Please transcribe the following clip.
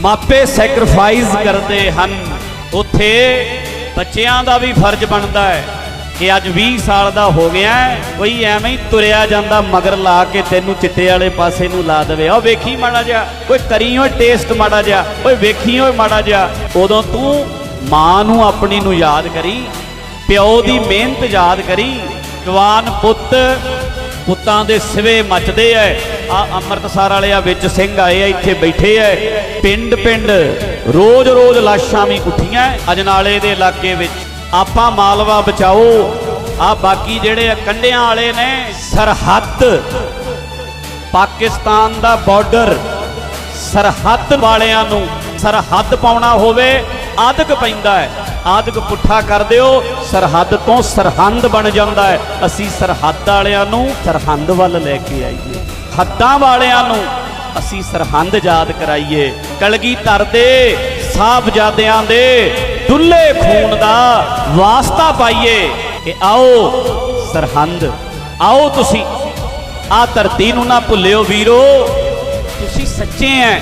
ਮਾਪੇ ਸੈਕਰੀਫਾਈਸ ਕਰਦੇ ਹਨ। ਉੱਥੇ ਬੱਚਿਆਂ ਦਾ ਵੀ ਫਰਜ਼ ਬਣਦਾ ਹੈ ਕਿ ਅੱਜ 20 ਸਾਲ ਦਾ ਹੋ ਗਿਆ ਕੋਈ ਐਵੇਂ ਹੀ ਤੁਰਿਆ ਜਾਂਦਾ ਮਗਰ ਲਾ ਕੇ ਤੈਨੂੰ ਚਿੱਟੇ ਵਾਲੇ ਪਾਸੇ ਨੂੰ ਲਾ ਦੇਵੇ। ਉਹ ਵੇਖੀ ਮਾੜਾ ਜਿਹਾ ਕੋਈ ਕਰੀ ਓਏ ਟੇਸਟ ਮਾੜਾ ਜਿਹਾ, ਓਏ ਵੇਖੀ ਓਏ ਮਾੜਾ ਜਿਹਾ। ਉਦੋਂ ਤੂੰ ਮਾਂ ਨੂੰ ਆਪਣੀ ਨੂੰ ਯਾਦ ਕਰੀ, ਪਿਓ ਦੀ ਮਿਹਨਤ ਯਾਦ ਕਰੀ, ਜਵਾਨ ਪੁੱਤ ਪੁੱਤਾਂ ਦੇ ਸਿਵੇ ਮੱਚਦੇ ਐ। ਆ ਅੰਮ੍ਰਿਤਸਰ ਵਾਲੇ ਆ ਵਿੱਚ ਸਿੰਘ ਆਏ ਆ, ਇੱਥੇ ਬੈਠੇ ਐ। ਪਿੰਡ ਪਿੰਡ ਰੋਜ਼ ਰੋਜ਼ ਲਾਸ਼ਾਂ ਵੀ ਉੱਠੀਆਂ ਅਜਨਾਲੇ ਦੇ ਇਲਾਕੇ ਵਿੱਚ ਆਪਾਂ ਮਾਲਵਾ ਬਚਾਓ। ਆ ਬਾਕੀ ਜਿਹੜੇ ਆ ਕੰਢਿਆਂ ਵਾਲੇ ਨੇ, ਸਰਹੱਦ। ਪਾਕਿਸਤਾਨ ਦਾ ਬਾਰਡਰ ਸਰਹੱਦ ਵਾਲਿਆਂ ਨੂੰ ਸਰਹੱਦ ਪਾਉਣਾ ਹੋਵੇ ਆਦਕ ਪੈਂਦਾ ਹੈ ਆਦਕ ਪੁੱਠਾ ਕਰ ਦਿਓ। ਸਰਹੱਦ ਤੋਂ ਸਰਹੰਦ ਬਣ ਜਾਂਦਾ ਹੈ। ਅਸੀਂ ਸਰਹੱਦ ਵਾਲਿਆਂ ਨੂੰ ਸਰਹੰਦ ਵੱਲ ਲੈ ਕੇ ਆਈਏ। ਹੱਦਾਂ ਵਾਲਿਆਂ ਨੂੰ ਅਸੀਂ ਸਰਹੰਦ ਯਾਦ ਕਰਾਈਏ। ਕਲਗੀਧਰ ਦੇ ਸਾਹਿਬਜ਼ਾਦਿਆਂ ਦੇ ਦੁੱਲੇ ਖੂਨ ਦਾ ਵਾਸਤਾ ਪਾਈਏ ਕਿ ਆਓ ਸਰਹੰਦ, ਆਓ ਤੁਸੀਂ। ਆ ਧਰਤੀ ਨੂੰ ਨਾ ਭੁੱਲਿਓ ਵੀਰੋ। ਤੁਸੀਂ ਸੱਚੇ ਐ।